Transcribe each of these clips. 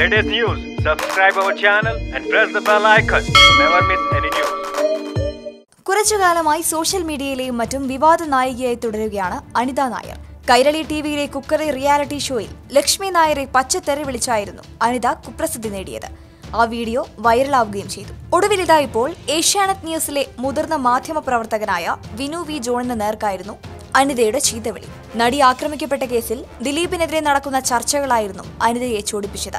latest news, subscribe our channel and press the bell icon to never miss any news. കുറച്ചു കാലമായി social മീഡിയയിലെയും മറ്റും വിവാദ നായികയായി തുടരുകയാണ് അനിത നായർ. കൈരളി ടിവിയിലെ കുക്കറി റിയാലിറ്റി ഷോയിൽ ലക്ഷ്മി നായരെ പച്ചത്തെറി വിളിച്ചായിരുന്നു അനിത കുപ്രസിദ്ധി നേടിയത്. ആ വീഡിയോ വൈറലാവുകയും ചെയ്തു. ഒടുവിൽ ഇതാ ഇപ്പോൾ ഏഷ്യാനെറ്റ് ന്യൂസിലെ മുതിർന്ന മാധ്യമ പ്രവർത്തകനായ വിനു വി ജോണിന് നേർക്കായിരുന്നു അനിതയുടെ ചീത്തവിളി. നടി ആക്രമിക്കപ്പെട്ട കേസിൽ ദിലീപിനെതിരെ നടക്കുന്ന ചർച്ചകളായിരുന്നു അനിതയെ ചോടിപ്പിച്ചത്.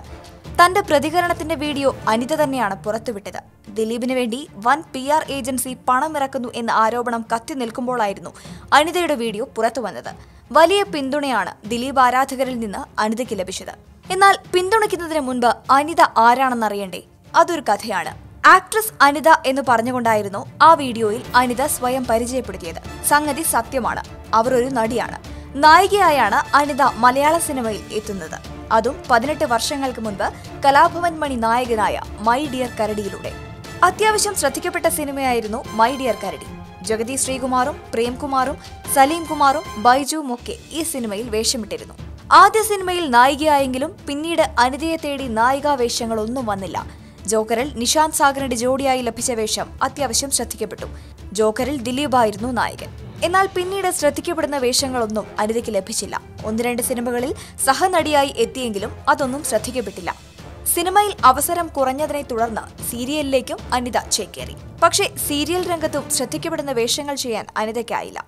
തന്റെ പ്രതികരണത്തിന്റെ വീഡിയോ അനിത തന്നെയാണ് പുറത്തുവിട്ടത്. ദിലീപിന് വേണ്ടി വൻ പി ആർ ഏജൻസി പണമിറക്കുന്നു എന്ന ആരോപണം കത്തി നിൽക്കുമ്പോഴായിരുന്നു അനിതയുടെ വീഡിയോ പുറത്തുവന്നത്. വലിയ പിന്തുണയാണ് ദിലീപ് ആരാധകരിൽ നിന്ന് അനിതയ്ക്ക് ലഭിച്ചത്. എന്നാൽ പിന്തുണയ്ക്കുന്നതിന് മുൻപ് അനിത ആരാണെന്നറിയണ്ടേ? അതൊരു കഥയാണ്. ആക്ട്രസ് അനിത എന്ന് പറഞ്ഞുകൊണ്ടായിരുന്നു ആ വീഡിയോയിൽ അനിത സ്വയം പരിചയപ്പെടുത്തിയത്. സംഗതി സത്യമാണ്. അവർ ഒരു നടിയാണ്. നായികയായാണ് അനിത മലയാള സിനിമയിൽ എത്തുന്നത്. അതും പതിനെട്ട് വർഷങ്ങൾക്ക് മുൻപ് കലാഭവൻ മണി നായകനായ മൈ ഡിയർ കരടിയിലൂടെ. അത്യാവശ്യം ശ്രദ്ധിക്കപ്പെട്ട സിനിമയായിരുന്നു മൈ ഡിയർ കരടി. ജഗതി ശ്രീകുമാറും പ്രേംകുമാറും സലീം കുമാറും ബൈജുവും ഒക്കെ ഈ സിനിമയിൽ വേഷമിട്ടിരുന്നു. ആദ്യ സിനിമയിൽ നായികയായെങ്കിലും പിന്നീട് അനിതയെ തേടി നായികാ വേഷങ്ങളൊന്നും വന്നില്ല. ജോക്കറിൽ നിഷാന്ത് സാഗറിന്റെ ജോഡിയായി ലഭിച്ച വേഷം അത്യാവശ്യം ശ്രദ്ധിക്കപ്പെട്ടു. ജോക്കറിൽ ദിലീപായിരുന്നു നായകൻ. എന്നാൽ പിന്നീട് ശ്രദ്ധിക്കപ്പെടുന്ന വേഷങ്ങളൊന്നും അനിതയ്ക്ക് ലഭിച്ചില്ല. ഒന്ന് രണ്ട് സിനിമകളിൽ സഹനടിയായി എത്തിയെങ്കിലും അതൊന്നും ശ്രദ്ധിക്കപ്പെട്ടില്ല. സിനിമയിൽ അവസരം കുറഞ്ഞതിനെ തുടർന്ന് സീരിയലിലേക്കും അനിത ചേക്കേറി. പക്ഷേ സീരിയൽ രംഗത്തും ശ്രദ്ധിക്കപ്പെടുന്ന വേഷങ്ങൾ ചെയ്യാൻ അനിതയ്ക്കായില്ല.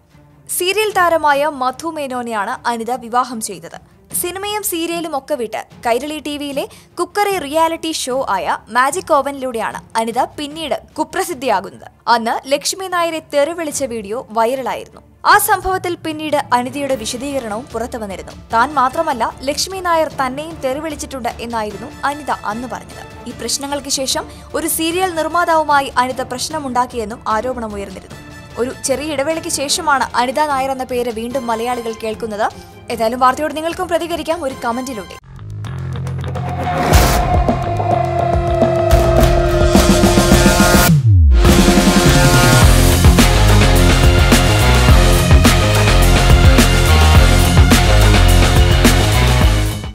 സീരിയൽ താരമായ മധു മേനോനെയാണ് അനിത വിവാഹം ചെയ്തത്. സിനിമയും സീരിയലും ഒക്കെ വിട്ട് കൈരളി ടി വിയിലെ കുക്കറി റിയാലിറ്റി ഷോ ആയ മാജിക് ഓവനിലൂടെയാണ് അനിത പിന്നീട് കുപ്രസിദ്ധിയാകുന്നത്. അന്ന് ലക്ഷ്മി നായരെ തെറിവിളിച്ച വീഡിയോ വൈറലായിരുന്നു. ആ സംഭവത്തിൽ പിന്നീട് അനിതയുടെ വിശദീകരണവും പുറത്തു വന്നിരുന്നു. താൻ മാത്രമല്ല ലക്ഷ്മി നായർ തന്നെയും തെറിവിളിച്ചിട്ടുണ്ട് എന്നായിരുന്നു അനിത അന്ന് പറഞ്ഞത്. ഈ പ്രശ്നങ്ങൾക്ക് ശേഷം ഒരു സീരിയൽ നിർമ്മാതാവുമായി അനിത പ്രശ്നമുണ്ടാക്കിയെന്നും ആരോപണമുയർന്നിരുന്നു. ഒരു ചെറിയ ഇടവേളയ്ക്ക് ശേഷമാണ് അനിത നായർ എന്ന പേര് വീണ്ടും മലയാളികൾ കേൾക്കുന്നത്. ഏതായാലും വാർത്തയോട് നിങ്ങൾക്കും പ്രതികരിക്കാം. ഒരു കമന്റിലൂടെ.